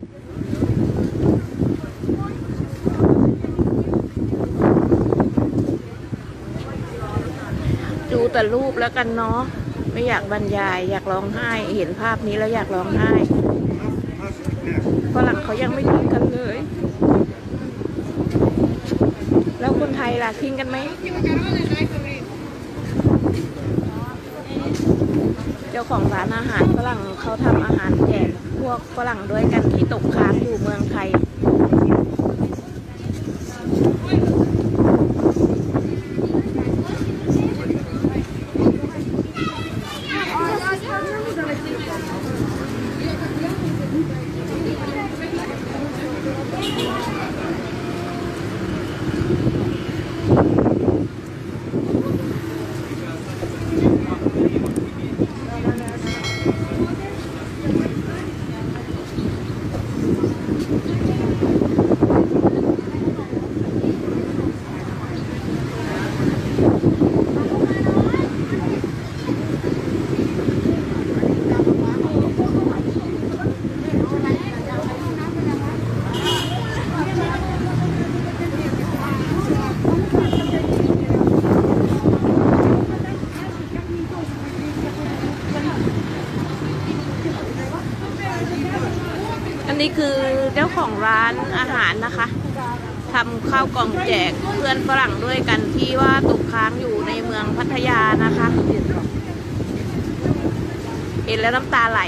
ดูแต่รูปแล้วกันเนาะไม่อยากบรรยาย อยากร้องไห้ เห็นภาพนี้แล้วอยากร้องไห้ฝรั่งเขายังไม่ทิ้งกันเลย แล้วคนไทยล่ะทิ้งกันไหมเจ้าของร้านอาหารฝรั่งเขาทำอาหารแจก พวกฝรั่งด้วยกันที่ตกค้างอยู่เมืองไทย นี้คือเจ้าของร้านอาหารนะคะทำข้าวกล่องแจกเพื่อนฝรั่งด้วยกันที่ว่าตกค้างอยู่ในเมืองพัทยานะคะเห็นแล้วน้ำตาไหล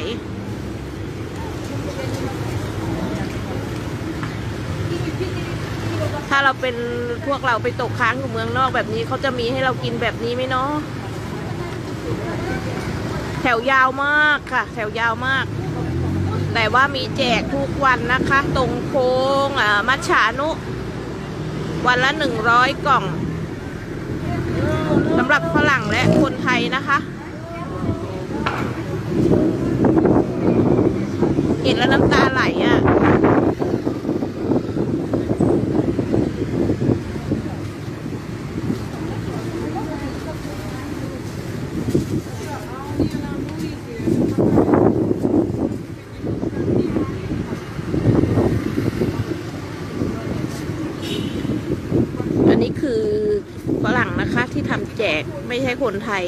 ถ้าเราเป็นพวกเราไปตกค้างอยู่เมืองนอกแบบนี้เขาจะมีให้เรากินแบบนี้ไหมเนาะแถวยาวมากค่ะ แถวยาวมาก แต่ว่ามีแจกทุกวันนะคะ ตรงโค้งอ่ามัชฉานุ วันละหนึ่งร้อยกล่องสำหรับฝรั่งและคนไทยนะคะ เห็นแล้วน้ำตาไหลอะนนี้คือฝรั่งนะคะที่ทำแจก ไม่ใช่คนไทย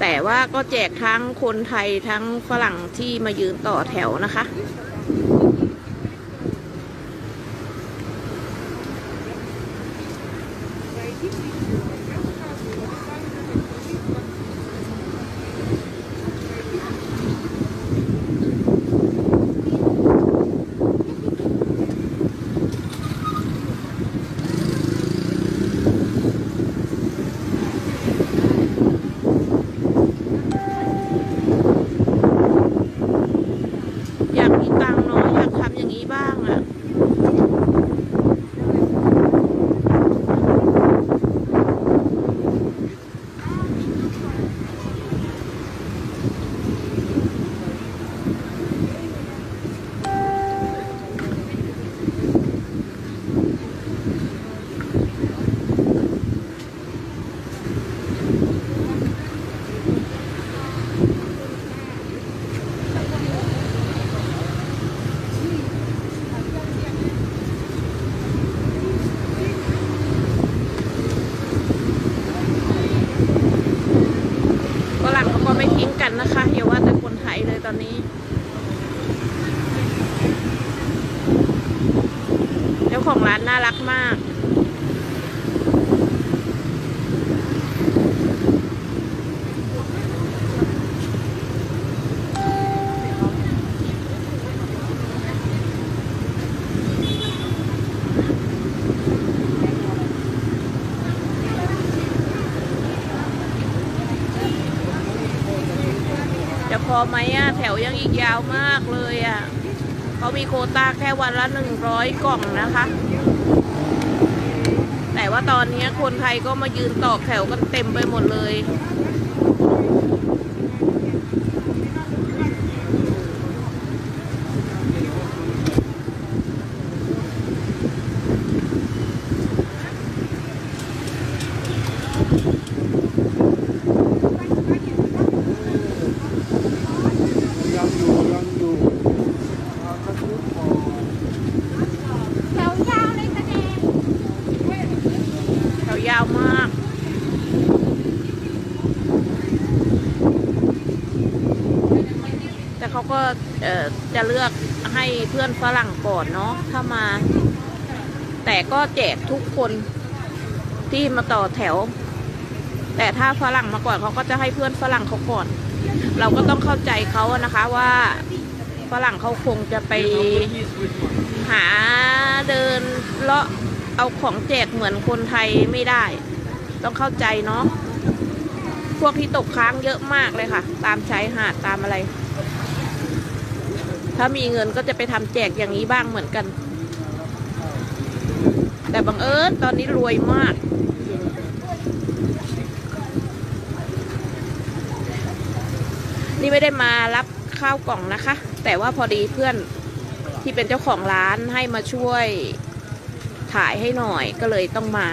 แต่ว่าก็แจกทั้งคนไทยทั้งฝรั่งที่มายืนต่อแถวนะคะอยากมีตังค์เนาะอยากทำอย่างนี้บ้างอะ่ะ ฝรั่งเขาก็ไม่ทิ้งกันนะคะอย่าว่าแต่คนไทยเลยตอนนี้ เจ้า ของร้านน่ารักมาก จะพอไหมอะแถวยังอีกยาวมากเลยอะ เขามีโคต้าแค่วันละหนึ่งร้อยกล่องนะคะ แต่ว่าตอนนี้คนไทยก็มายืนต่อแถวกันเต็มไปหมดเลย ยังอยู่ยังอยู่อ่า แต่เขาก็เอ่อ จะเลือกให้เพื่อนฝรั่งก่อนเนาะถ้ามา แต่ก็แจกทุกคนที่มาต่อแถว แต่ถ้าฝรั่งมาก่อนเขาก็จะให้เพื่อนฝรั่งเขาก่อน เราก็ต้องเข้าใจเขานะคะว่าฝรั่งเขาคงจะไปหาเดินเลาะเอาของแจกเหมือนคนไทยไม่ได้ ต้องเข้าใจเนาะพวกที่ตกค้างเยอะมากเลยค่ะ ตามชายหาดตามอะไร ถ้ามีเงินก็จะไปทำแจกอย่างนี้บ้างเหมือนกัน แต่บังเอิญตอนนี้รวยมาก นี่ไม่ได้มารับข้าวกล่องนะคะ แต่ว่าพอดีเพื่อนที่เป็นเจ้าของร้านให้มาช่วยถ่ายให้หน่อยก็เลยต้องมา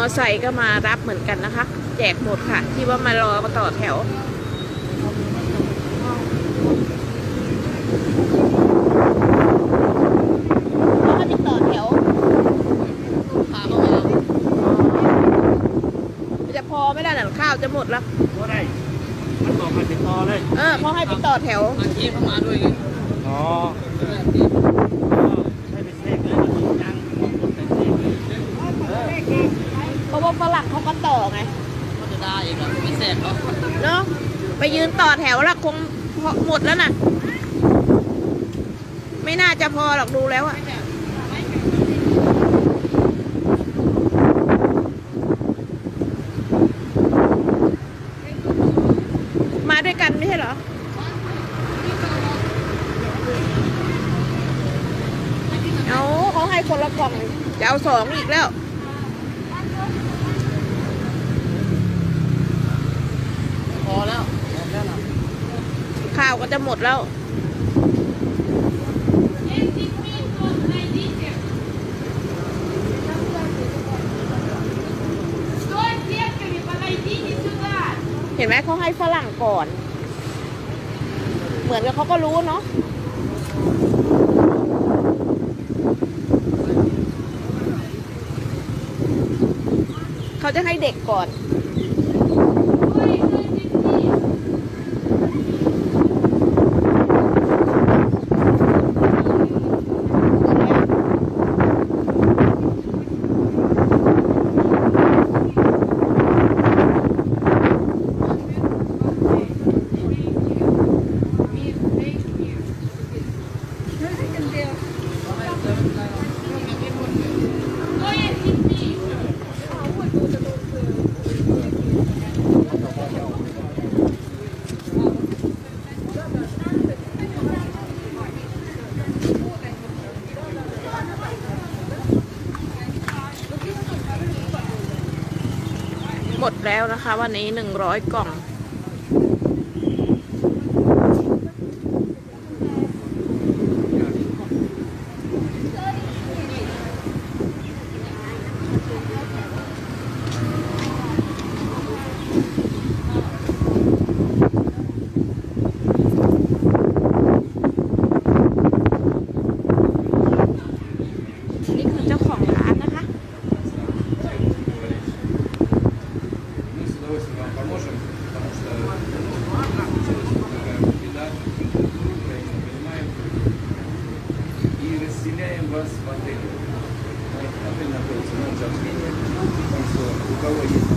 อไซค์ก็มารับเหมือนกันนะคะ แจกหมดค่ะ ที่ว่ามารอมาต่อแถวเขามาติดต่อแถวพาเขามามันจะพอไม่ได้หนังข้าวจะหมดแล้วก็ได้มันบอกมาติดต่อเลย เออเขาให้ไปต่อแถวอาชีพเข้ามาด้วยไงอ๋อใช่เป็นเซ็กเลยยังเป็นเซ็กเลย เพราะ ว่าฝรั่งเขาก็ต่อไงก็จะได้อีกแล้วไม่แสบเขาเนาะไปยืนต่อแถวแล้วคงพอหมดแล้วน่ะ ไม่น่าจะพอหรอกดูแล้วอะมาด้วยกันไม่ใช่เหรอเอาเขาให้คนละกล่องจะเอาสองอีกแล้ว พอแล้วข้าวก็จะหมดแล้ว เห็นไหมเขาให้ฝรั่งก่อน เหมือนกับเขาก็รู้เนาะเขาจะให้เด็กก่อน แล้วนะคะ วันนี้หนึ่งร้อยกล่อง Agua y